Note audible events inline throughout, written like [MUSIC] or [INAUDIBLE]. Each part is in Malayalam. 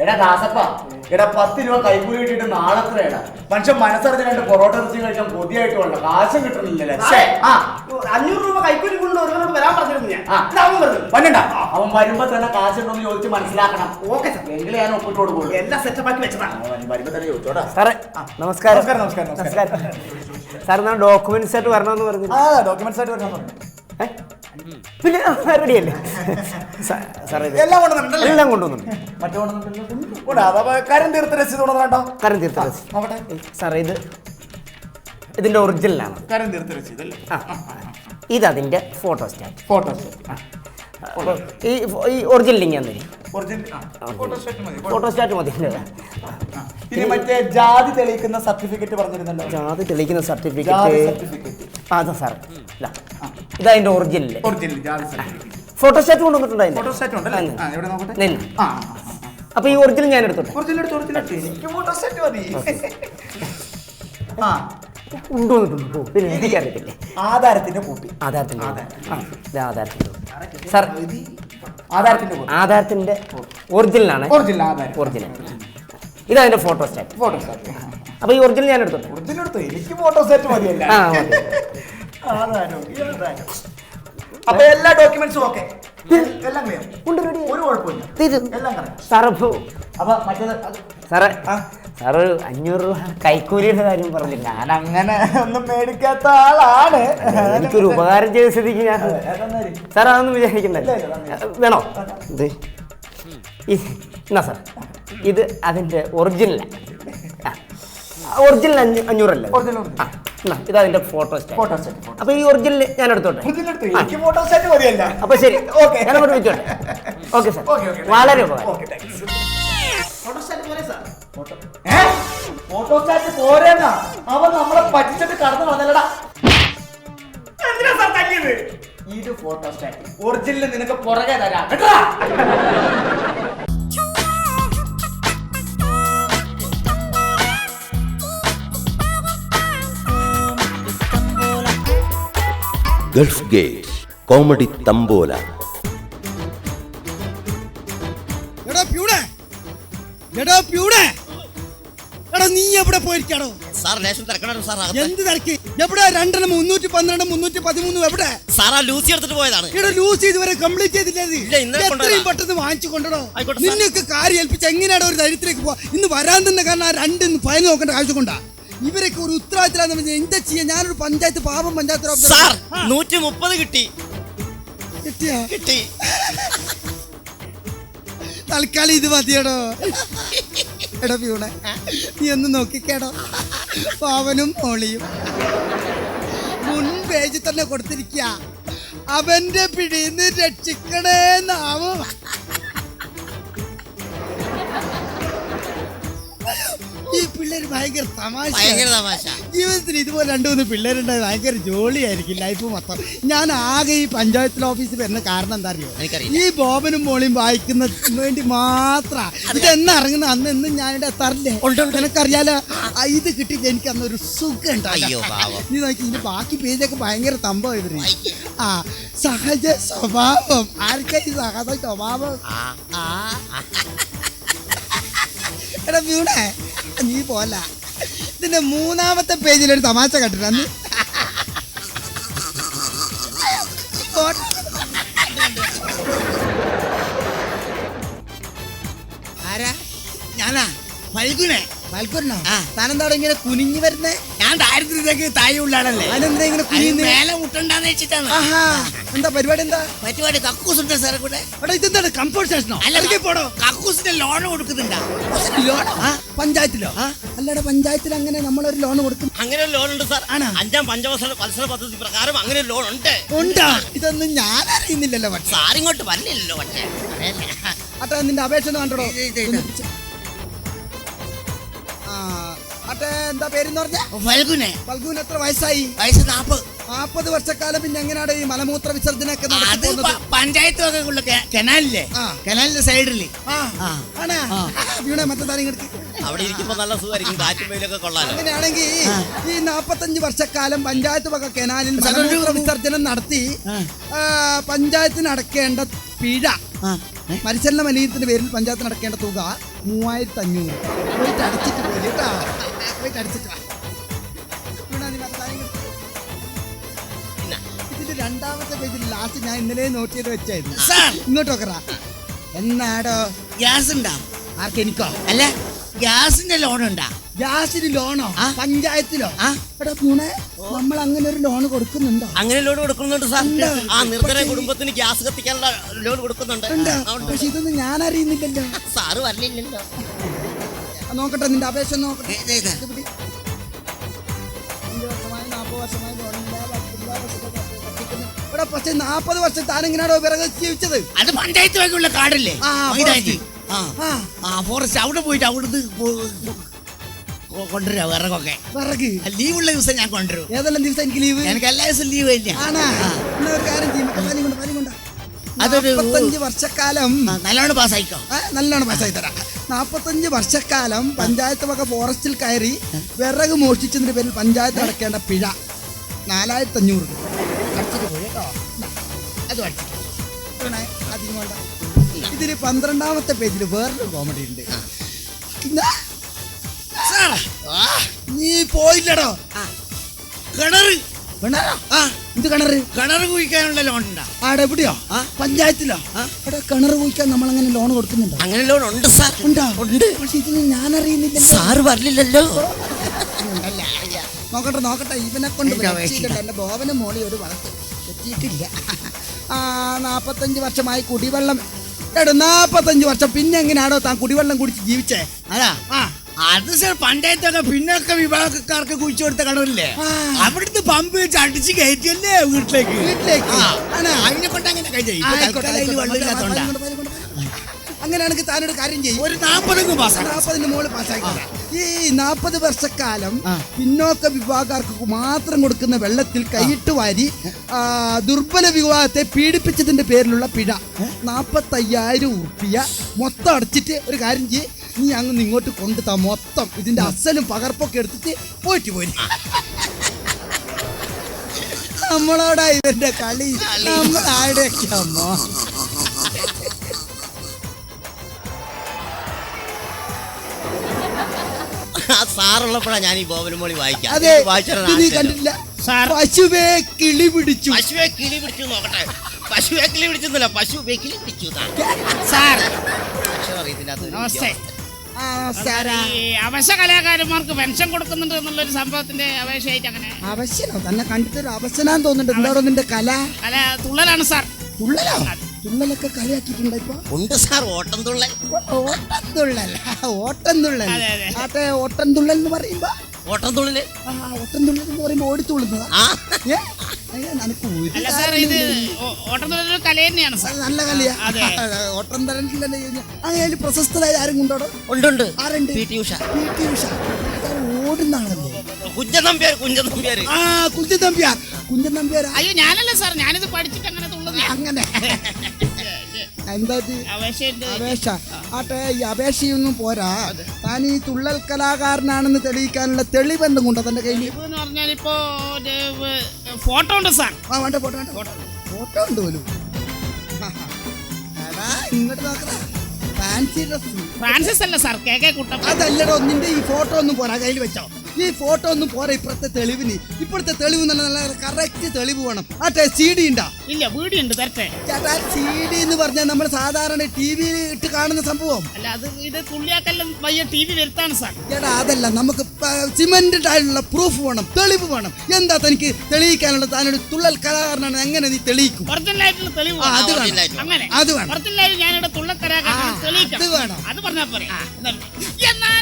എടാ ദാസപ്പ എടാ പത്ത് രൂപ കൈക്കൂലി കിട്ടിയിട്ട് നാളെ എത്രയാടാ മനുഷ്യൻ മനസ്സറിഞ്ഞ് രണ്ട് പൊറോട്ട ഇറച്ചി കഴിക്കാൻ കൊതിയായിട്ടുള്ള കാശും കിട്ടണില്ലല്ലേ ആ അഞ്ഞൂറ് രൂപ കൈക്കൂലി കൊണ്ട് ഒരുവനോട് വരാൻ പറഞ്ഞിരുന്നു ഞാൻ അവൻ പറഞ്ഞു വന്നണ്ട അവൻ വരുമ്പോ തന്നെ കാശുണ്ടോന്ന് ചോദിച്ച് മനസ്സിലാക്കണം ഓക്കെ സാർ എങ്കിലേ ഞാൻ ഒപ്പിട്ട് കൊടുക്കുള്ളൂ എല്ലാം സെറ്റപ്പ് ആക്കി വെച്ചതാണ് അവൻ വരുമ്പോ തന്നെ ചോദിച്ചോടാ സാറേ നമസ്കാരം നമസ്കാരം, നമസ്കാരം, നമസ്കാരം. സാർ ഞാൻ ഡോക്യുമെന്റ്സ് ആയിട്ട് വരണമെന്ന് പറഞ്ഞു ആ ഡോക്യുമെന്റ്സ് ആയിട്ട് വരണം പറഞ്ഞു? പിന്നെ റെഡിയല്ലേ? സാർ ഇത് എല്ലാം കൊണ്ടുവന്നിട്ടുണ്ടല്ലേ? എല്ലാം കൊണ്ടുവന്നിട്ടുണ്ട്. മറ്റേ കൊണ്ടുവന്നിട്ടില്ല കാര്യം തീർത്ത രസീത് കൊണ്ടുവന്നോ കാര്യം തീർത്ത രസീത്. നോക്കട്ടെ. സാർ ഇത് ഇതിന്റെ ഒറിജിനലാണ്. കാര്യം തീർത്ത രസീത് അല്ലേ? ആ. ഇത് അതിന്റെ ഫോട്ടോ സ്റ്റാറ്റ്. ഫോട്ടോ ഈ ഈ ഒറിജിനൽ ലിങ്ക് തന്നിരി ഒറിജിനൽ ഫോട്ടോ സ്റ്റാറ്റ് മതി ഫോട്ടോ സ്റ്റാറ്റ്. മതി. ഇനി മറ്റേ ജാതി തെളിയിക്കുന്ന സർട്ടിഫിക്കറ്റ് പറഞ്ഞിരുന്നല്ലോ. ജാതി തെളിയിക്കുന്ന ജാതി സർട്ടിഫിക്കറ്റ്. സർട്ടിഫിക്കറ്റ് അതാ സാർ ഇതതിന്റെ ഒറിജിനൽ ഒറിജിനൽ ജാതി സർട്ടിഫിക്കറ്റ് ഫോട്ടോ സ്റ്റാറ്റ് കൊണ്ടുവന്നിട്ടുണ്ട് അതിന്റെ ഫോട്ടോ സ്റ്റാറ്റ് ഉണ്ടല്ലേ? ആ എവിടെ നോക്കട്ടെ. ആ അപ്പൊ ഈ ഒറിജിനൽ ഞാൻ എടുത്തോട്ടെ? ഒറിജിനൽ എടുത്ത് ഒറിജിനൽ എടുത്ത്? എനിക്ക് മതി. ആ. കൊണ്ടുവന്നിട്ടുണ്ട് ഓ, പിന്നെ എനിക്കറിയത്തില്ലേ ആധാരത്തിന്റെ കോപ്പി. ആധാരത്തിന്റെ ആധാരം. ആ ഇത് ആധാരത്തിന്റെ സാർ ആധാരത്തിന്റെ കോപ്പി. ആധാരത്തിന്റെ ഒറിജിനലാണ് ഒറിജിനൽ ആധാരം. ഒറിജിനൽ ഇതതിന്റെ അപ്പൊ ഈ ഒറിജിനൽ ഞാൻ എടുത്തോട്ടെ? ഒറിജിനൽ എടുത്ത്? എനിക്ക് ഫോട്ടോ മതിയല്ല? ആ മതി. അപ്പൊ എല്ലാ ഡോക്യുമെന്റ്സും ഓക്കെ എല്ലാം ക്ലിയർ ready. ഒരു കുഴപ്പമില്ല എല്ലാം സാർ അപ്പൊ മറ്റേത് സാറേ ആ. സാറ് ഒരു അഞ്ഞൂറ് രൂപ കൈക്കൂലിയുടെ കാര്യം പറഞ്ഞില്ല. ഞാൻ അങ്ങനെ ഒന്നും മേടിക്കാത്ത ആളാണ്. എനിക്കൊരു ഉപകാരം ചെയ്ത സ്ഥിതിക്ക് ഞാൻ. സാർ അതൊന്നും വിചാരിക്കണ്ടല്ലോ. വേണോ? ഇത് എന്നാ സാർ ഇത് അതിന്റെ ഒറിജിനൽ ഒറിജിനൽ അഞ്ഞൂ അഞ്ഞൂറല്ലേ? Original. ആ. ഇത് അതിന്റെ ഫോട്ടോ ഫോട്ടോ സ്റ്റാറ്റ് അപ്പൊ ഈ ഒറിജിനൽ ഞാൻ എടുത്തോട്ടെ? ഒറിജിനൽ എടുത്ത്? എനിക്ക് ഫോട്ടോ സ്റ്റാറ്റ് മതിയല്ല. അപ്പൊ ശരി. [LAUGHS] Okay. ഞാൻ അങ്ങോട്ട് ഓക്കെ സാർ ഓക്കെ ഓക്കെ വളരെ ഓക്കെ ഫോട്ടോ സ്റ്റാറ്റ് പോരെ സാർ ഫോട്ടോ സ്റ്റാറ്റ് പോരെന്നാ? അവൻ നമ്മളെ പറ്റിച്ചിട്ട് കടന്നു വന്നല്ലടാ. ഇത് ഫോട്ടോ സ്റ്റാറ്റ് ഒറിജിനൽ നിനക്ക് പുറകെ തരാം. കേട്ടോ? Gulf gate comedy tambola. എടാ പ്യൂടെ എടാ പ്യൂടെ എടാ നീ എവിടെ പോയിരിക്കാടോ? സാർ ലേശം തിരക്കണോ സാർ എന്ത് തിരക്ക്? എവിടെ? രണ്ടെണ്ണം മുന്നൂറ്റി പന്ത്രണ്ട് മുന്നൂറ്റി പതിമൂന്ന് എവിടെ? സാർ ആ ലൂസി എടുത്തിട്ട് പോയതാണ്. ഇവിടെ ലൂസ് ഇതുവരെ കംപ്ലീറ്റ് ചെയ്തില്ലേ എത്രയും. പെട്ടെന്ന് വാങ്ങിച്ചു കൊണ്ടോ നിന്നൊക്കെ കാര്യം ഏൽപ്പിച്ച് എങ്ങനെയാണ് ഒരു ദരിദ്രേക്ക് പോവാ? ഇന്ന് വരാൻ തന്നെ കാരണം ആ രണ്ട് ഇന്ന് ഫയൽ നോക്കേണ്ട ആവശ്യം കൊണ്ടാ. ഇവരൊക്കെ ഒരു ഉത്തരവാദിത്തം എന്താ ചെയ്യാ? ഞാനൊരു പഞ്ചായത്ത് പാപം പഞ്ചായത്ത്. സാർ നൂറ്റി മുപ്പത് കിട്ടി. കിട്ടിയാ? കിട്ടി. തൽക്കാലം ഇത് മതിയടോ. എടാ പ്യൂണെ നീ ഒന്ന് നോക്കിക്കേടോ. പാവനും മോളിയും. മുൻ പേജിൽ തന്നെ കൊടുത്തിരിക്കുക അവന്റെ പിടിന്ന് രക്ഷിക്കണേ നാവും ഈ പിള്ളേർ ഭയങ്കര തമാശ ഭയങ്കര തമാശ. ജീവിതത്തിൽ ഇതുപോലെ രണ്ടു മൂന്ന് പിള്ളേരുണ്ടായത് ഭയങ്കര ജോളിയായിരിക്കും ലൈഫ് മൊത്തം. ഞാൻ ആകെ ഈ പഞ്ചായത്തിൽ ഓഫീസിൽ വരുന്ന കാരണം എന്താ അറിയോ. ഈ ബോബനും മോളിയും വായിക്കുന്ന വേണ്ടി മാത്ര. ഇതെന്ന് ഇറങ്ങുന്ന? അന്ന് എന്നും ഞാനിവിടെ എത്താറില്ലേ? എനിക്കറിയാലോ ഇത് കിട്ടിയിട്ട് എനിക്ക് അന്ന് ഒരു സുഖം ഉണ്ടായോ. നീ നോക്കി ഇതിന്റെ ബാക്കി പേജൊക്കെ ഭയങ്കര ഇവർ. അയ്യോ. ആ സഹജ സ്വഭാവം. ആർക്കാ ഈ സഹജ സ്വഭാവം. എടാ വീണേ. നീ പോല. ഇതിന്റെ മൂന്നാമത്തെ പേജിൽ ഒരു തമാശ കണ്ടിട്ടാ ആരാ? ഞാനാ? ഫൽഗുനെ ഇങ്ങനെ കുനിഞ്ഞു വരുന്നേ? ഞാൻ ദാരിദ്ര്യത്തേക്ക് താഴെ ഉള്ളാണല്ലേ അതെന്താ ഇങ്ങനെ കുനിയുന്നേ? മേലെ മുട്ടണ്ടാന്ന് വെച്ചിട്ടാണ്. എന്താ പരിപാടി എന്താ? പരിപാടി കക്കൂസുണ്ട് സാറെ കൂടെ. എടാ ഇതെന്താണ് കംഫോർട്ട് സ്റ്റേഷനോ? പോടോ. കക്കൂസിന്റെ ലോൺ കൊടുക്കുന്നുണ്ടാ. ലോണോ പഞ്ചായത്തിലോ? അല്ലടാ പഞ്ചായത്തിൽ അങ്ങനെ നമ്മളൊരു ലോൺ കൊടുക്കും. അങ്ങനെ ഒരു ലോൺ ഉണ്ട് സാർ. ആണ്? അഞ്ചാം പഞ്ചവത്സര മത്സര പദ്ധതി പ്രകാരം അങ്ങനെ ഒരു ലോൺ ഉണ്ട്. ഉണ്ടാ? ഇതൊന്നും ഞാൻ അറിയുന്നില്ലല്ലോ സാർ ഇങ്ങോട്ട് വരില്ലല്ലോ പക്ഷേ. അട്ടെ നിന്റെ അപേക്ഷ കണ്ടോ അട്ടെ എന്താ പേരെന്ന് പറഞ്ഞ? ഫൽഗുനെ എത്ര വയസ്സായി? വയസ്സ് നാപ്പത്. നാപ്പത് വർഷക്കാലം പിന്നെ എങ്ങനെയാണ് ഈ മലമൂത്ര വിസർജനൊക്കെ അത് നടക്കുന്നത് പ- പഞ്ചായത്ത് ഒക്കെ ഉള്ള കെ- കനാലില്ലേ? ആ. കനാലിന്റെ സൈഡിൽ. ആ. ആണാ? വീണേ മറ്റേ താരം ഇങ്ങോട്ട് അവിടെ ഇരിക്കുമ്പോ നല്ല സുഖമായിരിക്കും. കാറ്റും വെയിലൊക്കെ കൊള്ളാലോ. അങ്ങനെയാണെങ്കിൽ ഈ നാപ്പത്തഞ്ച് വർഷക്കാലം പഞ്ചായത്ത് വക കനാലിൽ മലമൂത്ര വിസർജനം നടത്തി ആ, പഞ്ചായത്തിന് അടക്കേണ്ട പിഴ മത്സരണ മലിനത്തിന്റെ പേരിൽ പഞ്ചായത്തിന് അടക്കേണ്ട തുക മൂവായിരത്തി അഞ്ഞൂറ് പോയിട്ട് അടിച്ചിട്ട് പോയി കേട്ടാ പോയിട്ട് അടിച്ചിട്ട് വാ. ഇതിന്റെ രണ്ടാമത്തെ പേജിൽ ലാസ്റ്റ് ഞാൻ ഇന്നലെ നോട്ട് ചെയ്ത് വെച്ചായിരുന്നു. സാർ. ഇങ്ങോട്ട് നോക്കറ എന്നാടോ? ഗ്യാസ് ഉണ്ടാ? ആർക്കെനിക്കോ? അല്ല ഗ്യാസിന്റെ ലോൺ ഉണ്ടാ? ഗ്യാസിന് ലോണോ? പഞ്ചായത്തിലോ? എടാ പൂണെ നമ്മൾ അങ്ങനെ ഒരു ലോൺ കൊടുക്കുന്നുണ്ടോ? അങ്ങനെ ലോൺ കൊടുക്കുന്നുണ്ട് സാർ. ആ നിർദ്ധന കുടുംബത്തിന് ഗ്യാസ് കത്തിക്കാനുള്ള ലോൺ കൊടുക്കുന്നുണ്ട്. പക്ഷെ ഇതൊന്നും ഞാൻ അറിയുന്നില്ലല്ലോ [LAUGHS] സാറ് വരലില്ലല്ലോ നോക്കട്ടെ നിന്റെ അപേക്ഷ നോക്കട്ടെ. പക്ഷെ നാപ്പത് വർഷം താൻ എങ്ങനെയാണോ വിറക് ജീവിച്ചത്? അത് പഞ്ചായത്ത് വഴിയുള്ള കാടല്ലേ ആ ഫോറസ്റ്റ് അവിടെ പോയിട്ട് അവിടുന്ന് കൊണ്ടുവരാ വിറകൊക്കെ. വിറക്? ലീവുള്ള ദിവസം ഞാൻ കൊണ്ടുവരും. ഏതെല്ലാം ദിവസം എനിക്ക് ലീവ് എനിക്ക് എല്ലാ ദിവസവും ലീവ് തന്നെയാ. ഒരു കാര്യം ചെയ്യും പനി കൊണ്ടാ അതൊരു- വർഷക്കാലം. നല്ലോണം പാസ്സായിക്കോ. നല്ലോണം പാസ്സായി തരാം നാൽപ്പത്തഞ്ച് വർഷക്കാലം പഞ്ചായത്ത് വക ഫോറസ്റ്റിൽ കയറി വിറക് മോഷ്ടിച്ചതിന്റെ പേരിൽ പഞ്ചായത്ത് അടക്കേണ്ട പിഴ. നാലായിരത്തി അഞ്ഞൂറ് അത് വേണ്ട. ഇതിൽ പന്ത്രണ്ടാമത്തെ പേജിൽ വേറൊരു കോമഡി ഉണ്ട്. നീ പോയില്ലടോ. കിണറ് കിണറോ? ആ. ഇത് കിണറ്? കിണറ് കുഴിക്കാനുള്ള ലോൺ ഉണ്ടാ? ആടെ എവിടെയോ? ആ. പഞ്ചായത്തിലോ? അവിടെ കിണർ കുഴിക്കാൻ നമ്മൾ അങ്ങനെ ലോൺ കൊടുക്കുന്നുണ്ടോ? അങ്ങനെ ലോൺ ഉണ്ട് സാർ ഉണ്ടോ? ഉണ്ട്. പക്ഷെ ഇതിന് ഞാൻ അറിയുന്നില്ല സാർ വരലില്ലല്ലോ നോക്കട്ടെ നോക്കട്ടെ. ഇവനെ കൊണ്ട് എനിക്ക് രക്ഷിക്കട്ടെ എന്റെ ബോവനും മോളി ഒരു വളർത്ത് എത്തിയിട്ടില്ല ആ നാപ്പത്തഞ്ച് വർഷമായി കുടിവെള്ളം. എടോ നാപ്പത്തഞ്ച് വർഷം. പിന്നെ എങ്ങനെയാണോ താൻ കുടിവെള്ളം കുടിച്ച് ജീവിച്ചേ? അതാ ആ. അത് സാർ പഞ്ചായത്തൊക്കെ പിന്നൊക്കെ വിഭാഗക്കാർക്ക് കുഴിച്ചു കൊടുത്ത കടവില്ലേ. അവിടുന്ന് പമ്പ് വെച്ച് അടിച്ച് കയറ്റിയല്ലേ വീട്ടിലേക്ക്? വീട്ടിലേക്ക്? അതിനെ കൊണ്ട് അങ്ങനെ കഴിഞ്ഞു. അങ്ങനെയാണെങ്കിൽ താനൊരു കാര്യം ചെയ്യും. ഒരു നാൽപ്പതിന് മുകളിൽ പാസ്സാക്കി ഈ നാൽപ്പത് വർഷക്കാലം പിന്നോക്ക വിഭാഗക്കാർക്ക് മാത്രം കൊടുക്കുന്ന വെള്ളത്തിൽ കൈയിട്ട് വാരി ദുർബല വിഭാഗത്തെ പീഡിപ്പിച്ചതിന്റെ പേരിലുള്ള പിഴ. നാപ്പത്തയ്യായിരം ഉറുപ്പിയ മൊത്തം അടച്ചിട്ട് ഒരു കാര്യം ചെയ്യ്. നീ അങ്ങ് ഇങ്ങോട്ട് കൊണ്ടുതാ മൊത്തം. ഇതിന്റെ അസലും പകർപ്പൊക്കെ എടുത്തിട്ട് പോയിട്ട് പോയി നമ്മളോടാ ഇവന്റെ കളി. നമ്മൾ ആരുടെയൊക്കെ അമ്മ? ആ സാറുള്ളപ്പോഴാ ഞാൻ ഈ ബോബനുമോളി വായിക്കാം അതെ. നീ കണ്ടില്ല പശുവേ കിളി പിടിച്ചു. പശുവേ കിളി പിടിച്ചു നോക്കട്ടെ. പശുവേ കിളി പിടിച്ചെന്നില്ല പശുവെ കിളി പിടിച്ചു സാർ. അറിയത്തില്ല അത് ആ, സാരാ. ഈ അവശ കലാകാരന്മാർക്ക് പെൻഷൻ കൊടുക്കുന്നുണ്ട് എന്നുള്ളൊരു സംഭവത്തിന്റെ അപേക്ഷയായിട്ട് അങ്ങനെ അവശ്യനോ? തന്നെ കണ്ടിട്ടൊരു അവശനാന്ന് തോന്നുന്നുണ്ട്. എന്താണോ നിന്റെ കല? കല തുള്ളലാണ് സാർ. തുള്ളലോ? തുള്ളലൊക്കെ കളിയാക്കിയിട്ടുണ്ടോ ഇപ്പൊ? ഉണ്ട് സാർ ഓട്ടം തുള്ളൽ. ഓട്ടം തുള്ളൽ ഓട്ടം തുള്ളൽ അതെ, ഓട്ടം തുള്ളൽ എന്ന് പറയുമ്പോ? ഓട്ടം തുള്ളൽ. ആ ഓട്ടം തുള്ളൽ എന്ന് പറയുമ്പോ ഓടിത്തുള്ളുന്നതാ. അല്ല സാർ ഇത് കല തന്നെയാണ് സാർ. നല്ല അങ്ങനെ [LAUGHS] പ്രശസ്തരായ ആരും കൊണ്ടോടോ ഉണ്ടുണ്ട്. ആരുണ്ട്? P T Usha. P T Usha. ഓടുന്നാണല്ലേ Kunchan Nambiar Kunchan Nambiar ആ കുഞ്ചൻ നമ്പ്യാർ കുഞ്ചൻ നമ്പ്യാർ അയ്യോ ഞാനല്ല സാർ. ഞാനിത് പഠിച്ചിട്ട് അങ്ങനെ അങ്ങനെ. [LAUGHS] എന്താ അപേക്ഷ ആട്ടെ ഈ അപേക്ഷയൊന്നും പോരാ. താൻ ഈ തുള്ളൽ കലാകാരനാണെന്ന് തെളിയിക്കാനുള്ള തെളിവെന്തും കൊണ്ടോ തന്റെ കയ്യിൽ? ഇപ്പൊ ഫോട്ടോ ഉണ്ട് സാർ. ആ വേണ്ട ഫോട്ടോ വേണ്ട. ഫോട്ടോ. ഫോട്ടോ ഉണ്ട് പോലും. ഇങ്ങോട്ട് നോക്കടാ. ഫാൻസി ഡ്രസ് ഫ്രാൻസിസ് അല്ല സാർ കെ കെ കുട്ടപ്പ അതല്ലടോ നിന്റെ ഈ ഫോട്ടോ ഒന്നും പോരാ കയ്യിൽ വെച്ചോ. ഈ ഫോട്ടോ ഒന്നും പോരാ ഇപ്പോഴത്തെ തെളിവിന്. ഇപ്പോഴത്തെ തെളിവ് നല്ല നല്ല കറക്റ്റ് തെളിവ് വേണം. ആട്ടെ സി ഡി ഉണ്ടാ ഇല്ല വീടിയുണ്ട് തരട്ടെ ചേട്ടാ സി ഡി എന്ന് പറഞ്ഞാൽ നമ്മൾ സാധാരണ ടി വി ഇട്ട് കാണുന്ന സംഭവം. അല്ല അത് ഇത് തുള്ളിയാക്കെല്ലാം വയ്യ ടി വി വരുത്താണ് സാർ. ചേട്ടാ അതല്ല നമുക്ക് സിമെന്റഡ് ആയിട്ടുള്ള പ്രൂഫ് വേണം തെളിവ് വേണം. എന്താ തനിക്ക് തെളിയിക്കാനുള്ള താനൊരു തുള്ളൽ കലാകാരനാണ് എങ്ങനെ നീ തെളിയിക്കും? ഒറിജിനൽ ആയിട്ടുള്ള തെളിവ് ആ, അത് വേണം. അങ്ങനെ. അത് വേണം. ഒറിജിനൽ ആയിട്ട് ഞാനിവിടെ തുള്ളൽ കലാകാരൻ തെളിയിക്കാം അത് വേണം. അത് പറഞ്ഞാൽ എന്നാ- എന്നാൽ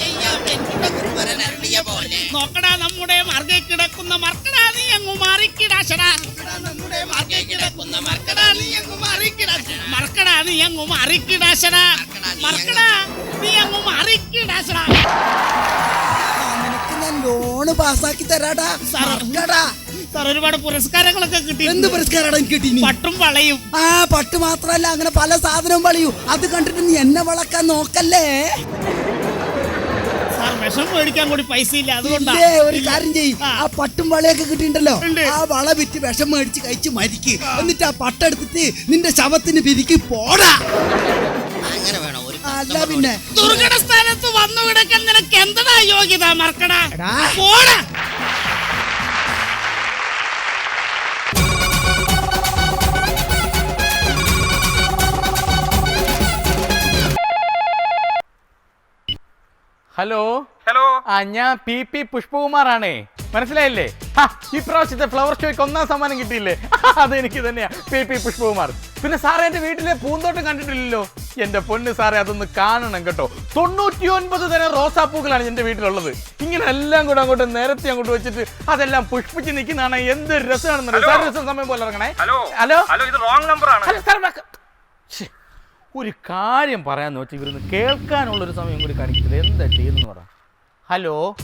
ചെയ്യാം എന്നോട് ഗുരുവരൻ അരുളിയ പോലെ. നോക്കടാ നമ്മുടെ മാർഗെ കിടക്കുന്ന മർക്കടാ നീ അങ്ങ് മാറിക്കിടാശടാ നമ്മുടെ മാർഗെ കിടക്കുന്ന മർക്കടാ നീ അങ്ങ് മാറിക്കിടാശടാ മർക്കടാ നീ അങ്ങ് മാറിക്കിടാശടാ മർക്കടാ നീ അങ്ങ് മാറിക്കിടാശടാ നിനക്ക് ഞാൻ ലോണ് പാസ്സാക്കി തരാടാ. സാർ. സാർ ഒരുപാട് പുരസ്കാരങ്ങളൊക്കെ കിട്ടി എന്ത് പുരസ്കാരമാണ് എനിക്ക് കിട്ടി പട്ടും വളയും. ആ പട്ട് മാത്രല്ല അങ്ങനെ പല സാധനവും വളയൂ. അത് കണ്ടിട്ട് നീ എന്നെ വളക്കാൻ നോക്കല്ലേ? സാർ വിഷം മേടിക്കാൻ കൂടി പൈസ ഇല്ല അതുകൊണ്ടാ. ഇല്ലേ, ഒരു കാര്യം ചെയ്യ്. ആ. ആ പട്ടും വളയൊക്കെ കിട്ടിയിട്ടുണ്ടല്ലോ. ഉണ്ട്. ആ വള വിറ്റ് വിഷം മേടിച്ച് കഴിച്ച് മരിക്ക്. എന്നിട്ട് ആ പട്ടെടുത്തിട്ട് നിന്റെ ശവത്തിന് പിരിക്ക് പോടാ. അങ്ങനെ വേണം? ഒരു അല്ല പിന്നെ. ദുർഘട സ്ഥലത്ത് വന്നു കിടക്കാൻ നിനക്ക് എന്തടാ യോഗ്യത മറക്കടാ എടാ. പോടാ. ഹലോ ഹലോ ആ ഞാൻ പി പി പുഷ്പകുമാറാണേ. മനസ്സിലായില്ലേ? ആ, ഈ പ്രാവശ്യത്തെ ഫ്ലവർ ഷോയ്ക്ക് ഒന്നാം സമ്മാനം കിട്ടിയില്ലേ? [LAUGHS] അത് എനിക്ക് തന്നെയാ പി പി പുഷ്പകുമാർ. പിന്നെ സാറേ എന്റെ വീട്ടിലെ പൂന്തോട്ടം കണ്ടിട്ടില്ലല്ലോ? എന്റെ പൊന്ന് സാറേ അതൊന്ന് കാണണം കേട്ടോ. തൊണ്ണൂറ്റി ഒൻപത് തരം റോസാപ്പൂക്കളാണ് എന്റെ വീട്ടിലുള്ളത്. ഇങ്ങനെ എല്ലാം കൂടെ അങ്ങോട്ട് നേരത്തെ അങ്ങോട്ട് വെച്ചിട്ട് അതെല്ലാം പുഷ്പിച്ച് നിൽക്കുന്നതാണ് എന്ത് രസമാണെന്ന് സാർ രസം സമയം പോലെ ഇറങ്ങണേ. ഹലോ ഹലോ ഹലോ ഇത് റോങ് നമ്പർ ആണ് ഹലോ സാർ ബാക്ക്. ശ്ശേ, ഒരു കാര്യം പറയാന്ന് വെച്ചാൽ ഇവരൊന്ന് കേൾക്കാനുള്ള ഒരു സമയം കൂടി കാണിക്കില്ല എന്താ ചെയ്യുന്നു പറ. ഹലോ?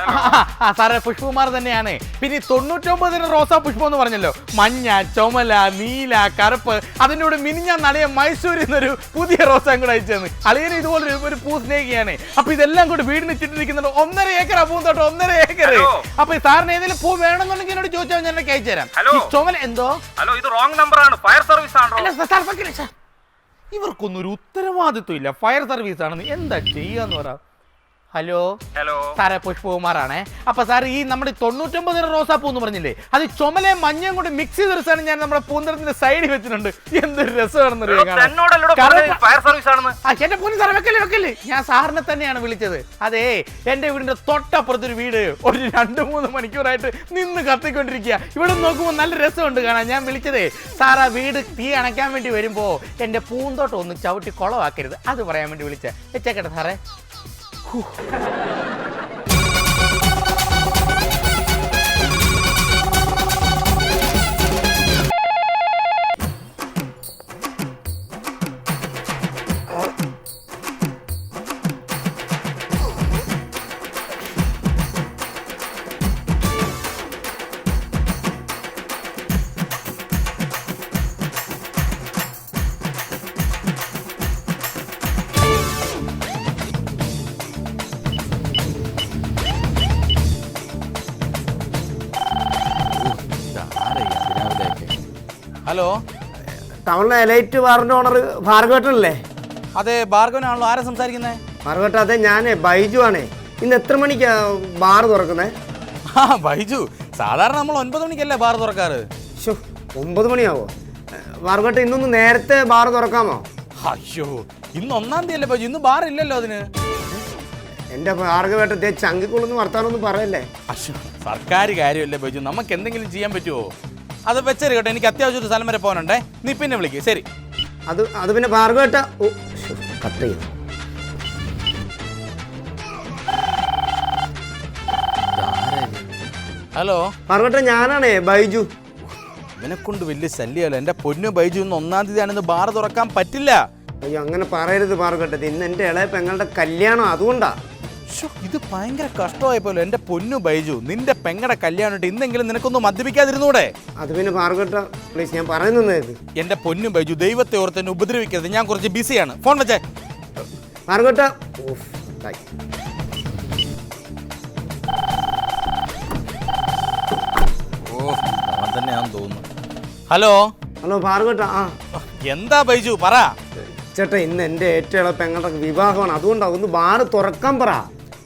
ആ, സാറേ പുഷ്പകുമാർ തന്നെയാണ്. പിന്നെ ഈ തൊണ്ണൂറ്റൊമ്പത് റോസാ പുഷ്പം എന്ന് പറഞ്ഞല്ലോ. മഞ്ഞ ചുമല നീല കറുപ്പ്. അതിന്റെ കൂടെ മിനിഞ്ഞ നളിയ മൈസൂരിൽ നിന്നൊരു പുതിയ റോസാ കൂടെ അയച്ചതെന്ന് അളിയന് ഇതുപോലെ ഒരു- പൂ സ്നേഹിയാണ് അപ്പൊ ഇതെല്ലാം കൂടി വീടിന് ചുറ്റിരിക്കുന്നുണ്ട് ഒന്നര ഏക്കർ പൂന്തോട്ടം ഒന്നര ഏക്കർ. അപ്പൊ സാറിന് ഏതെങ്കിലും പൂ വേണമെന്നുണ്ടെങ്കിൽ എന്നോട് ചോദിച്ചാൽ ഞാൻ അയച്ചു തരാം ഹലോ. ചുമല എന്തോ? ഹലോ ഇത് റോങ് നമ്പർ ആണ്. ഫയർ സർവീസ് ആണോ? ഇവർക്കൊന്നും ഒരു ഉത്തരവാദിത്വം ഇല്ല. ഫയർ സർവീസ് ആണെന്ന് എന്താ ചെയ്യാന്ന് പറ. ഹലോ? ഹലോ. സാറേ പുഷ്പകുമാറാണേ. അപ്പൊ സാർ ഈ നമ്മുടെ തൊണ്ണൂറ്റൊമ്പത് റോസാപ്പൂ എന്ന് പറഞ്ഞില്ലേ? അത് ചുമലയും മഞ്ഞയും കൂടി മിക്സ് ചെയ്ത രസമാണ് ഞാൻ നമ്മുടെ പൂന്തരത്തിന്റെ സൈഡിൽ വെച്ചിട്ടുണ്ട്. എന്തൊരു രസമാണെന്ന് എന്റെ പൊന്നു സാറേ വെക്കല്ലേ വെക്കല്ലേ? ഞാൻ സാറിനെ തന്നെയാണ് വിളിച്ചത്. അതെ എന്റെ വീടിന്റെ തൊട്ടപ്പുറത്തൊരു വീട് ഒരു രണ്ട് മൂന്ന് മണിക്കൂറായിട്ട് നിന്ന് കത്തിക്കൊണ്ടിരിക്കുക. ഇവിടെ നോക്കുമ്പോൾ നല്ല രസമുണ്ട് കാണാൻ. ഞാൻ വിളിച്ചതേ സാർ ആ വീട് തീ അണയ്ക്കാൻ വേണ്ടി വരുമ്പോ എന്റെ പൂന്തോട്ടം ഒന്ന് ചവിട്ടി കുളവാക്കരുത് അത് പറയാൻ വേണ്ടി വിളിച്ച. വെച്ചേക്കട്ടെ സാറേ. 酷。[LAUGHS] ഹലോ? ടൗണിലെ എലൈറ്റ് ബാറിന്റെ ഓണർ ഭാർഗവട്ടനല്ലേ? അതെ ഭാർഗവനാണല്ലോ. ആരാ സംസാരിക്കുന്നത് ഭാർഗവട്ട അതെ ഞാനേ ബൈജു ആണേ. ഇന്ന് എത്ര മണിക്കാ ബാർ തുറക്കുന്നത് ആ ബൈജു സാധാരണ നമ്മൾ ഒൻപത് മണിക്കല്ലേ ബാർ തുറക്കാറ്? ഷോ ഒമ്പത് മണിയാവോ? ഭാർഗവട്ട ഇന്നൊന്ന് നേരത്തെ ബാർ തുറക്കാമോ? അയ്യോ ഇന്ന് ഒന്നാം തീയതി അല്ലേ ബൈജു ഇന്ന് ബാർ ഇല്ലല്ലോ അതിന്. എന്റെ ഭാർഗവേട്ട ചങ്കിക്കുള്ളൊന്നും വർത്താനൊന്നും പറയല്ലേ? അശ്ശോ, സർക്കാർ കാര്യമല്ലേ ബൈജു നമുക്ക് എന്തെങ്കിലും ചെയ്യാൻ പറ്റുമോ അത് വെച്ചേര് കേട്ടോ എനിക്ക് അത്യാവശ്യം ഒരു സ്ഥലം വരെ പോകാനുണ്ടേ. നീ പിന്നെ വിളിക്ക് ശരി. അത് അത് പിന്നെ ഭാർഗവട്ട കട്ട്. ചെയ്തു. ഹലോ? പറഞ്ഞിട്ട് ഞാനാണേ ബൈജു. ഇവനെ കൊണ്ട് വലിയ ശല്യമല്ല? എന്റെ പൊന്നു ബൈജു ഇന്ന് ഒന്നാം തീയതി ആണെന്ന് ബാർ തുറക്കാൻ പറ്റില്ല. അയ്യോ അങ്ങനെ പറയരുത് ഭാർഗവട്ടത് ഇന്ന് എന്റെ ഇളയ പെങ്ങളുടെ കല്യാണം അതുകൊണ്ടാ. ശ്ശോ, ഇത് ഭയങ്കര കഷ്ടമായി പോലും എന്റെ പൊന്നു ബൈജു നിന്റെ പെങ്ങടെ കല്യാണം ഇട്ട് ഇന്നെങ്കിലും നിനക്കൊന്ന് മദ്യപിക്കാതിരുന്നൂടെ? അത് പിന്നെ പാർഗട്ട പ്ലീസ് ഞാൻ പറയുന്നത് എന്റെ എന്റെ പൊന്നു ബൈജു ദൈവത്തെ ഓർത്ത് എന്നെ ഉപദ്രവിക്കരുത്. ഞാൻ കുറച്ച് ബിസിയാണ്. ഫോൺ വെച്ചേ. പാർഗട്ട. ഓ അവൻ തോന്നുന്നു. ഹലോ? ഹലോ ഭാർഗവട്ട ആ. എന്താ ബൈജു പറ. ചേട്ടാ ഇന്ന് എന്റെ ഏറ്റവും പെങ്ങളുടെ വിവാഹമാണ്. അതുകൊണ്ട് ഒന്ന് ബാറ് തുറക്കാൻ പറ.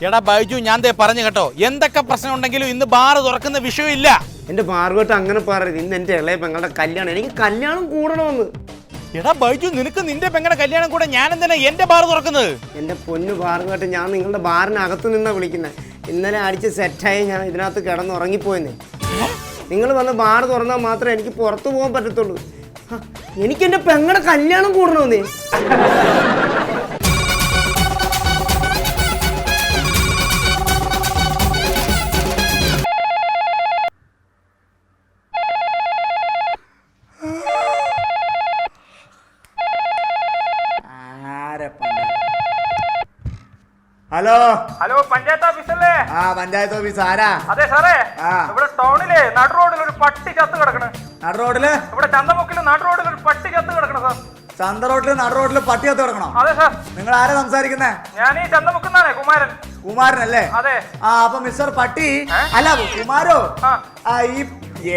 എടാ ബൈജു ഞാൻ ദേ പറഞ്ഞു കേട്ടോ. എന്തൊക്കെ പ്രശ്നം ഉണ്ടെങ്കിലും ഇന്ന് ബാർ തുറക്കുന്ന വിഷയമില്ല. എന്റെ ഭാർഗവട്ട അങ്ങനെ പറയരുത്. ഇന്ന് എന്റെ ഇളയ പെങ്ങളുടെ കല്യാണം. എനിക്ക് കല്യാണം കൂടണമെന്ന്. എടാ ബൈജു നിനക്ക് നിന്റെ പെങ്ങളുടെ കല്യാണം കൂടെ ഞാൻ എന്തിനാ എന്റെ ബാർ തുറക്കുന്നത്? എന്റെ പൊന്നു ഭാർഗവട്ട ഞാൻ നിങ്ങളുടെ ബാറിനകത്ത് നിന്നാ വിളിക്കുന്നത് ഇന്നലെ അടിച്ച് സെറ്റായി ഞാൻ ഇതിനകത്ത് കിടന്ന് ഉറങ്ങിപ്പോയെന്നേ നിങ്ങൾ വന്ന് ബാർ തുറന്നാൽ മാത്രമേ എനിക്ക് പുറത്തു പോകാൻ പറ്റത്തുള്ളൂ. എനിക്ക് എന്റെ പെങ്ങളുടെ കല്യാണം കൂടണമെന്നേ. ഹലോ. ഹലോ പഞ്ചായത്ത് ഓഫീസല്ലേ ആ പഞ്ചായത്ത് ഓഫീസ് ആരാ? അതെ സാറേ. ആ. ഇവിടെ ടൗണിലെ നടു റോഡിൽ ഒരു പട്ടി ചത്ത് കിടക്കണ്. നട റോഡിൽ ഇവിടെ ചന്തമുക്കിൽ നട റോഡിൽ ഒരു പട്ടി ചത്ത് കിടക്കണ സാർ. ചന്ത റോഡിൽ നട റോഡിൽ പട്ടി കത്ത് കിടക്കണോ? അതെ സാർ. നിങ്ങൾ ആരാ സംസാരിക്കുന്നേ? ഞാൻ ഈ ചന്തമുക്കുന്നാണേ കുമാരൻ. കുമാരനല്ലേ? അതെ. ആ അപ്പൊ മിസ്റ്റർ പട്ടി? അല്ല കുമാരോ? ആ. ആ ഈ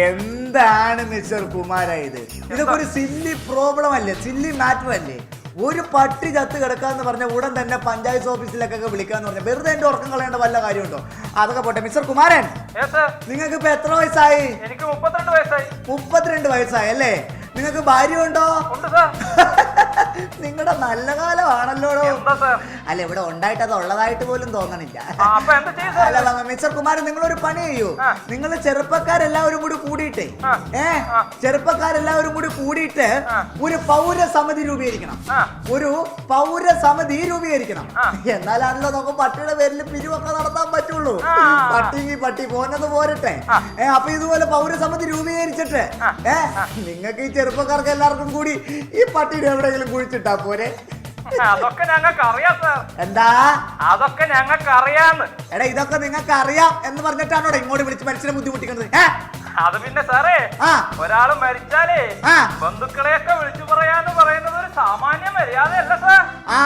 എന്താണ് മിസ്റ്റർ കുമാര ഇത്? ഇതൊക്കെ ഒരു സില്ലി പ്രോബ്ലം അല്ലേ? സില്ലി മാറ്റർ അല്ലേ? ഒരു പട്ടി ചത്ത് കിടക്കാന്ന് പറഞ്ഞ ഉടൻ തന്നെ പഞ്ചായത്ത് ഓഫീസിലേക്കൊക്കെ വിളിക്കാന്ന് പറഞ്ഞ. വെറുതെ എന്റെ ഉറക്കം കളയേണ്ട വല്ല കാര്യമുണ്ടോ? അതൊക്കെ പോട്ടെ. മിസ്റ്റർ കുമാരൻ നിങ്ങൾക്ക് ഇപ്പൊ എത്ര വയസ്സായി? എനിക്ക് മുപ്പത്തിരണ്ട് വയസ്സായി. മുപ്പത്തിരണ്ട് വയസ്സായി അല്ലേ? നിങ്ങൾക്ക് ഭാര്യ ഉണ്ടോ നിങ്ങളുടെ നല്ല കാലമാണല്ലോ അല്ല ഇവിടെ ഉണ്ടായിട്ട് അത് ഉള്ളതായിട്ട് പോലും തോന്നണില്ല അല്ല മിസ്റ്റർ കുമാരൻ നിങ്ങളൊരു പണി ചെയ്യൂ. നിങ്ങൾ ചെറുപ്പക്കാരെല്ലാവരും കൂടി കൂടിയിട്ട്. ഏ. ചെറുപ്പക്കാരെല്ലാവരും കൂടി കൂടിയിട്ട് ഒരു പൗരസമിതി രൂപീകരിക്കണം ഒരു പൗരസമിതി രൂപീകരിക്കണം. എന്നാലാണല്ലോ നമുക്ക് പട്ടിയുടെ പേരിൽ പിരിവൊക്കെ നടത്താൻ പറ്റുള്ളൂ. പട്ടി പട്ടി പോന്നത് പോരട്ടെ. ഏ അപ്പൊ ഇതുപോലെ പൗരസമിതി രൂപീകരിച്ചിട്ട്. ഏ നിങ്ങൾക്ക് ഈ ചെറുപ്പക്കാർക്ക് എല്ലാവർക്കും കൂടി ഈ പട്ടിയുടെ എവിടെയെങ്കിലും കുഴിച്ചിട്ടാ പോരെ അതൊക്കെ ഞങ്ങൾക്ക് അറിയാം സാർ എന്താ? അതൊക്കെ ഞങ്ങൾക്ക് അറിയാന്ന്. എടാ ഇതൊക്കെ നിങ്ങൾക്ക് അറിയാം എന്ന് പറഞ്ഞിട്ടാണോ ഇങ്ങോട്ട് വിളിച്ച് മനുഷ്യനെ ബുദ്ധിമുട്ടിക്കുന്നത്? ഏ? അത് പിന്നെ സാറേ ആ. ഒരാൾ മരിച്ചാലേ ആ. ബന്ധുക്കളെയൊക്കെ വിളിച്ചു പറയാന്ന് പറയുന്നത് ഒരു സാമാന്യ മര്യാദയല്ല സാർ ആ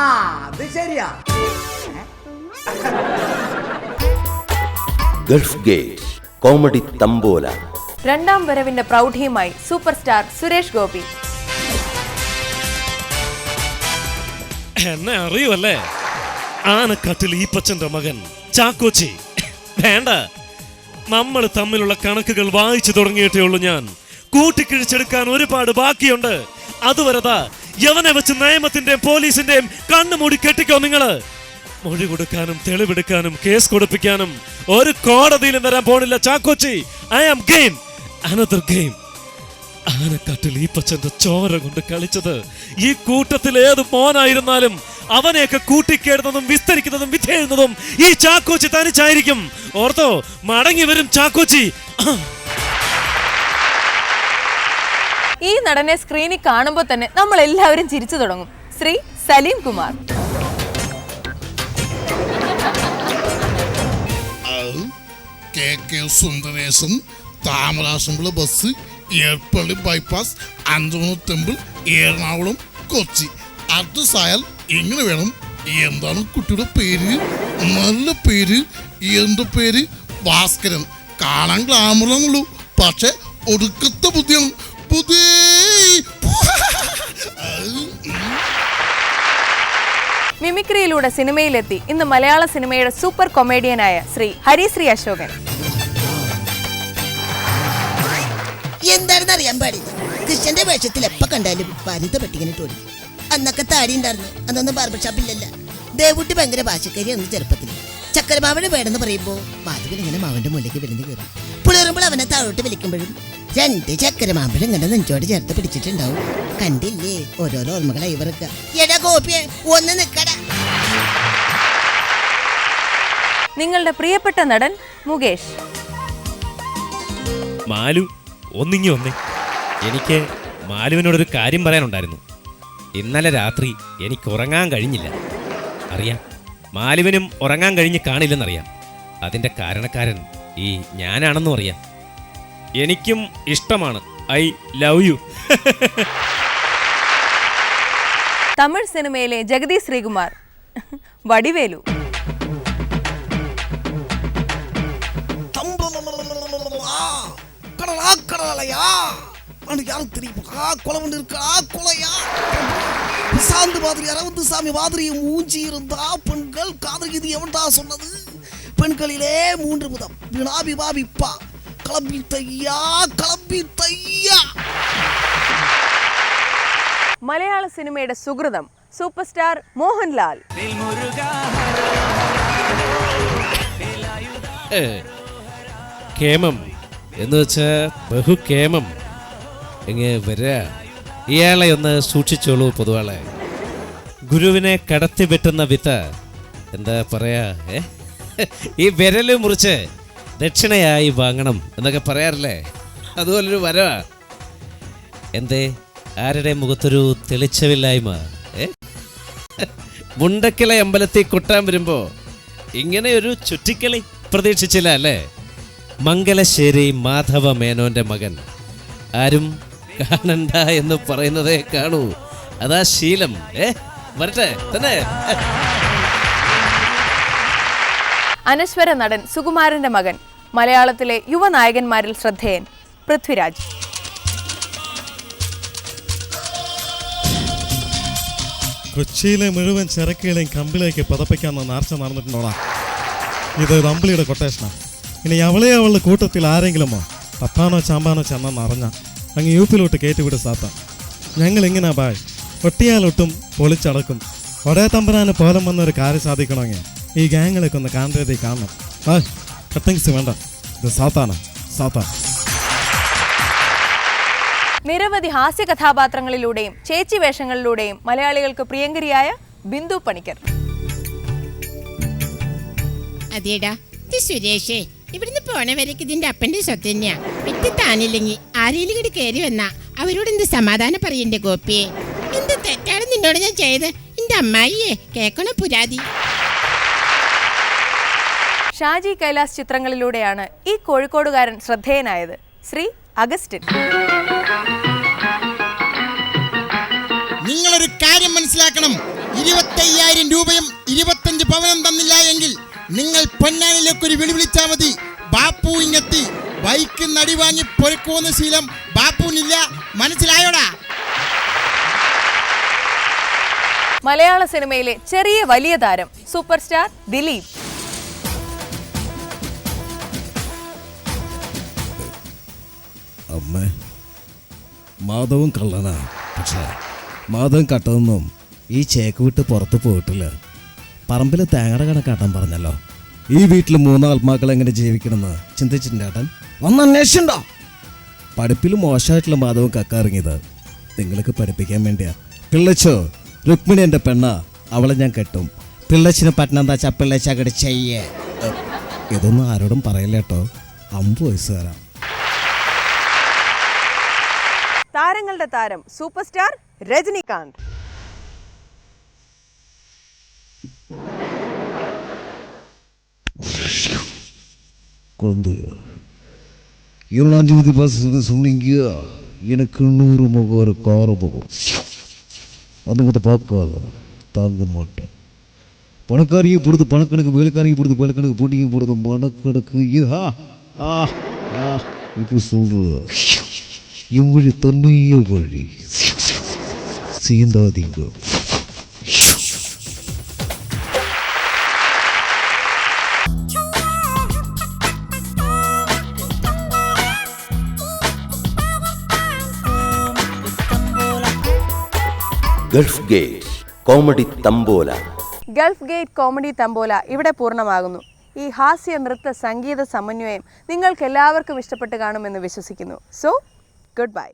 അത് ശരിയാ. Gulf gate comedy tambola. രണ്ടാം വരവിന്റെ പ്രൗഢിയുമായി സൂപ്പർ സ്റ്റാർ സുരേഷ് ഗോപി. എന്നെ അറിയുമല്ലേ ആനക്കാട്ടിൽ ഈപ്പച്ചന്റെ മകൻ. ചാക്കോച്ചി വേണ്ട. നമ്മൾ തമ്മിലുള്ള കണക്കുകൾ വായിച്ചു തുടങ്ങിയിട്ടേ ഉള്ളൂ ഞാൻ. കൂട്ടിക്കിഴിച്ചെടുക്കാൻ ഒരുപാട് ബാക്കിയുണ്ട്. അതുവരെതാ യവനെ വെച്ച് നിയമത്തിന്റെയും പോലീസിന്റെയും കണ്ണുമൂടി കെട്ടിക്കോ നിങ്ങൾ. മൊഴി കൊടുക്കാനും തെളിവെടുക്കാനും കേസ് കൊടുപ്പിക്കാനും ഒരു കോടതിയിലും വരാൻ പോണില്ല Chackochi. I am game another game Anakkattil ഈ പച്ചന്റെ ചോര കൊണ്ട് കളിച്ചത്. ഈ കൂട്ടത്തിൽ ഏത് മോനായിരുന്നാലും അവനെയൊക്കെ കൂട്ടിക്കേടുന്നതും വിസ്തരിക്കുന്നതും വിധേയുന്നതും ഈ ചാക്കോച്ചി തനിച്ചായിരിക്കും. ഓർത്തോ മടങ്ങി വരും ചാക്കോച്ചി. ഈ നടനെ സ്ക്രീനിൽ കാണുമ്പോൾ തന്നെ നമ്മൾ എല്ലാവരും ചിരിച്ചു തുടങ്ങും. ശ്രീ സലീം കുമാർ. കെ കെ സുന്ദരേശൻ താമരാശമ്പള ബസ് ഏർപ്പള്ളി ബൈപ്പാസ് അഞ്ചുമണ ടെമ്പിൾ എറണാകുളം കൊച്ചി. അഡ്രസ് ആയാൽ എങ്ങനെ വേണം? എന്താണ് കുട്ടിയുടെ പേര്? നല്ല പേര്. എന്റെ പേര്? ഭാസ്കരൻ. കാണാൻ ഗ്ലാമറുള്ളൂ പക്ഷെ ഒടുക്കത്തെ ബുദ്ധിയാണ്. ബുദ്ധി! മിമിക്രിയിലൂടെ സിനിമയിലെത്തി ഇന്ന് മലയാള സിനിമയുടെ സൂപ്പർ കൊമേഡിയനായ ശ്രീ ഹരിശ്രീ അശോകൻ. എന്താണെന്ന് അറിയാൻ പാടി കൃഷ്ണന്റെ വേഷത്തിൽ എപ്പ കണ്ടാലും വനിത പെട്ടിങ്ങനെ തോന്നി. അന്നൊക്കെ താടി ഉണ്ടായിരുന്നു. അന്നൊന്നും ബാർബർ ഷാപ്പില്ലല്ല ദേവുട്ടി ഭയങ്കര ഭാഷക്കാരിയാണ് ചെറുപ്പത്തിൽ. ചക്കരമാവന് വേണമെന്ന് പറയുമ്പോ മാധവൻ ഇങ്ങനെ മാവന്റെ മുല്ലയ്ക്ക് വിളിഞ്ഞു കയറും. പുളിറുമ്പോൾ അവനെ താഴോട്ട് വിളിക്കുമ്പോഴും രണ്ട് ചക്കരമാമ്പഴം ഇങ്ങനെ നെഞ്ചോട് ചേർത്ത് പിടിച്ചിട്ടുണ്ടാവും. കണ്ടില്ലേ? ഓരോരോ ഓർമ്മകളായി ഇവർക്ക്. എടാ കോപ്പിയെ ഒന്ന് നിൽക്കട നിങ്ങളുടെ പ്രിയപ്പെട്ട നടൻ മുകേഷ്. മാലു ഒന്നിങ്ങി ഒന്നേ എനിക്ക് മാലുവിനോടൊരു കാര്യം പറയാനുണ്ടായിരുന്നു. ഇന്നലെ രാത്രി എനിക്ക് ഉറങ്ങാൻ കഴിഞ്ഞില്ല. അറിയാം മാലുവിനും ഉറങ്ങാൻ കഴിഞ്ഞ് കാണില്ലെന്നറിയാം. അതിന്റെ കാരണക്കാരൻ ഈ ഞാനാണെന്നും അറിയാം. എനിക്കും ഇഷ്ടമാണ്. I love you. തമിഴ് സിനിമയിലെ ജഗതി ശ്രീകുമാർ. വടിവേലു. கடலா கடலையா அவனுக்கு யாரும் தெரியுமா குளவன் இருக்கா கொலையா சாந்து மாதிரி அரவிந்து சாமி மாதிரி மூஞ்சி இருந்தா பெண்கள் காதல் இது எவன்டா சொன்னது பெண்களிலே மூன்று புதம் வினாபி பாபிப்பா கிளம்பி தையா கிளம்பி தையா മലയാള സിനിമയുടെ സുഹൃതം സൂപ്പർ സ്റ്റാർ മോഹൻലാൽ കേമം എന്ന് വെച്ചാൽ ബഹുക്ഷേമം ഇങ്ങ് വരിക ഇയാളെ ഒന്ന് സൂക്ഷിച്ചോളൂ പൊതുവാളെ. ഗുരുവിനെ കടത്തി വെട്ടുന്ന വിത്ത്. എന്താ പറയാ ഏ? ഈ വിരൽ മുറിച്ച് ദക്ഷിണയായി വാങ്ങണം എന്നൊക്കെ പറയാറില്ലേ? അതുപോലൊരു വരവാ. എന്തേ? ആരുടെ മുഖത്തൊരു തെളിച്ചമില്ലായ്മ ഏ? മുണ്ടക്കിള അമ്പലത്തിൽ കൊട്ടാൻ വരുമ്പോൾ ഇങ്ങനെ ഒരു ചുറ്റിക്കളി പ്രതീക്ഷിച്ചില്ല അല്ലേ? മംഗലശ്ശേരി മാധവ മേനോന്റെ മകൻ. ആരും കാണണ്ട എന്ന് പറയുന്നതേ കാണൂ. അതാ ശീലം. ഏ വരട്ടെ തന്നെ. അനശ്വര നടൻ സുകുമാരന്റെ മകൻ മലയാളത്തിലെ യുവനായകന്മാരിൽ ശ്രദ്ധേയൻ പൃഥ്വിരാജ്. കൊച്ചിയിലെ മുഴുവൻ ചരക്കുകളെയും കമ്പിലേക്ക് പതപ്പിക്കാമെന്ന നേർച്ച നടന്നിട്ടുണ്ടോടാ? ഇത് അമ്പിളിയുടെ കൊട്ടേഷനാണ് ഇനി അവളെ അവളുടെ കൂട്ടത്തിൽ ആരെങ്കിലുമോ പപ്പാനോ ചാമ്പാനോ ചെന്നെന്ന് അറിഞ്ഞ അങ്ങ് യൂപ്പിലോട്ട് കയറ്റിവിട് സാത്ത. ഞങ്ങൾ ഇങ്ങനാ ബായ്. ഒട്ടിയാലൊട്ടും പൊളിച്ചടക്കും. ഒരേ തമ്പരാന് പോലം വന്നൊരു കാര്യം സാധിക്കണമെങ്കിൽ ഈ ഗാങ്ങുകളൊക്കെ ഒന്ന് കാന്തരതി കാണണം. ബായ്. കട്ടിങ്സ് വേണ്ട. ഇത് സാത്താണ് സാത്താൻ നിരവധി ഹാസ്യ കഥാപാത്രങ്ങളിലൂടെയും ചേച്ചി വേഷങ്ങളിലൂടെയും മലയാളികൾക്ക് പ്രിയങ്കരിയായ ബിന്ദു പണിക്കർ. അതേടാ ഇത് സുരേഷേ. ഇവിടുന്ന് പോണവരേക്ക് ഇതിന്റെ അപ്പന്റെ സ്വത്ത് തന്നെയാ. വിറ്റ് താനില്ലെങ്കിൽ ആരെങ്കിലും കൂടി കയറി വന്നാ അവരോട് എന്ത് സമാധാനം പറയണ്ടേ ഗോപിയെ? എന്ത് തെറ്റാണ് നിന്നോട് ഞാൻ ചെയ്ത് എന്റെ അമ്മായിയെ കേക്കണ പുരാതി? ഷാജി കൈലാസ് ചിത്രങ്ങളിലൂടെയാണ് ഈ കോഴിക്കോടുകാരൻ ശ്രദ്ധേയനായത്. ശ്രീ അഗസ്റ്റിൻ. നിങ്ങളൊരു കാര്യം മനസ്സിലാക്കണം. ഇരുപത്തയ്യായിരം രൂപയും ഇരുപത്തഞ്ച് പവനും തന്നില്ല എങ്കിൽ നിങ്ങൾ പൊന്നാനിലേക്ക് ഒരു വിളി വിളിച്ചാൽ മതി. ബാപ്പു ഇങ്ങെത്തി ബൈക്ക് നടി വാങ്ങി പൊരുക്കുമെന്ന ശീലം ബാപ്പുവിനില്ല. മനസ്സിലായോടാ? മലയാള സിനിമയിലെ ചെറിയ വലിയ താരം സൂപ്പർ സ്റ്റാർ ദിലീപ്. അമ്മ മാധവും കള്ളനാ. പക്ഷേ മാധവൻ കട്ടതൊന്നും ഈ ചേക്ക് വിട്ട് പുറത്ത് പോയിട്ടില്ല. പറമ്പിൽ തേങ്ങയുടെ കണക്കാട്ടാൻ പറഞ്ഞല്ലോ. ഈ വീട്ടിൽ മൂന്നാത്മാക്കൾ എങ്ങനെ ജീവിക്കണമെന്ന് ചിന്തിച്ചിട്ടുണ്ടേട്ടൻ ഒന്ന് അന്വേഷിച്ചുണ്ടോ പഠിപ്പിൽ മോശമായിട്ടുള്ള മാധവൻ കക്ക ഇറങ്ങിയത് നിങ്ങൾക്ക് പഠിപ്പിക്കാൻ വേണ്ടിയാ. പിള്ളച്ചോ രുക്മിണി എന്റെ പെണ്ണ അവളെ ഞാൻ കെട്ടും. പിള്ളച്ചിന് പറ്റണെന്താ വെച്ചാ പിള്ളച്ച അങ്ങോട്ട് ചെയ്യേ. ഇതൊന്നും ആരോടും പറയില്ല കേട്ടോ. വയസ്സ് വയസ്സുകാരാ. താരങ്ങളുടെ താരം സൂപ്പർ സ്റ്റാർ രജനികാന്ത്. குழந்தை ஏழாம் தேதி பஸ் சொன்னீங்க எனக்கு நூறு முகம் ஒரு கார முகம். அதுங்கிட்ட பார்க்காத தாங்க மாட்டேன். பணக்காரியை பொறுத்து பணக்கணக்கு வேலைக்காரியும் பொறுத்து வேலைக்கணக்கு போட்டியும் பொறுத்து பணக்கணக்கு ஏஹா ஆ ஆ இப்போ சொல்ற. இவ்வழி வழி தன்மைய வழி. சீந்தாதீங்க. Gulf gate comedy tambola. Gulf gate comedy tambola ഇവിടെ പൂർണമാകുന്നു. ഈ ഹാസ്യ നൃത്ത സംഗീത സമന്വയം നിങ്ങൾക്ക് എല്ലാവർക്കും ഇഷ്ടപ്പെട്ട് കാണുമെന്ന് വിശ്വസിക്കുന്നു. So good bye